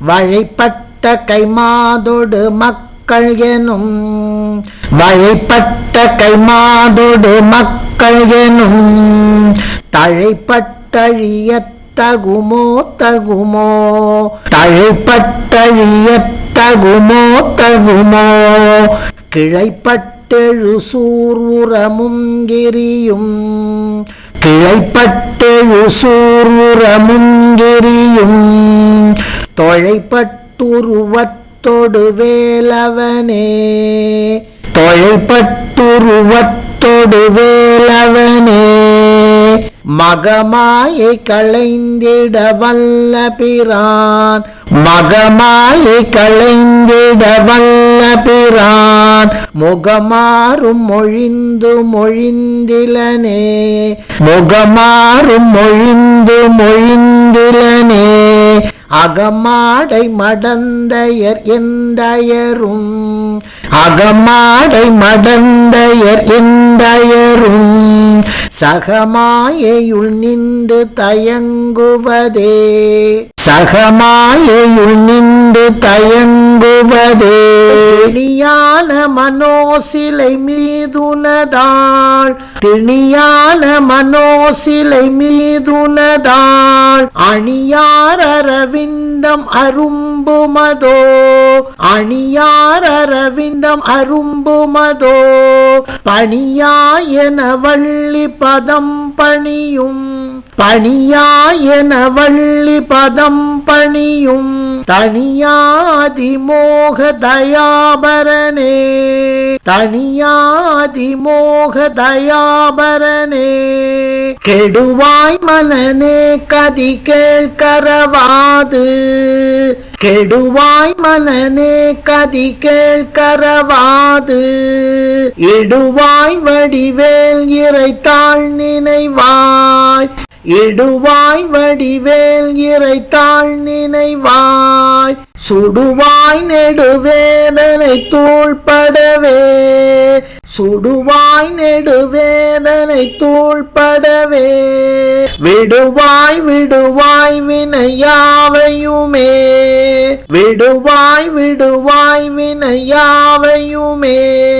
வழிபட்ட கைமாதொடு மக்கள் எனும். வழிபட்ட கைமாதொடு மக்கள் எனும். தழைப்பட்டழிய தகுமோ. தகுமோ தழைப்பட்டழிய தகுமோ. தகுமோ கிளைப்பட்டெழு சூர்வுரமும் கிரியும் கிளைப்பட்டெழு சூர்வுரமும் கிரியும் தொழைப்பட்டுருவத்தொடு வேலவனே. தொழைப்பட்டுருவத்தொடு வேலவனே. மகமாயை களைந்திட வல்ல பிரான். மகமாயை களைந்திட வல்ல பிரான். முகமாறும் மொழிந்து மொழிந்திலனே. முகமாறும் மொழிந்து மொழிந்திலனே அகமாடை மடந்தையர் எந்தயரும். அகமாடை மடந்தையர் எந்தயரும். சகமாயையுள் நின்று தயங்குவதே. சகமாயையுள் நின்று தயங்குவதே. திணியான மனோசிலை மீதுனதாள். திணியான மனோசிலை மீதுனதாள். அணியாரவிந்தம் அரும்புமதோ. அணியாரவிந்தம் அரும்புமதோ. பணியாயன வள்ளி பதம் பணியும். பணியாயன வள்ளி பதம் பணியும் தனியாதி மோக தயாபரனே தனியாதி மோக தயாபரனே கெடுவாய் மனனே கதி கேள்கரவாது. கெடுவாய் மனனே கதி கேள்கரவாது. இடுவாய் வடிவேல் இறைத்தாள் நினைவாய். இடுவாய் வடிவேல் இறைத்தாள் நினைவாய். சுடுவாய் நெடுவேதனை தூள்படவே. சுடுவாய் நெடுவேதனை தூள்படவே. விடுவாய் விடுவாய் வினையாவையுமே. விடுவாய் விடுவாய் வினையாவையுமே.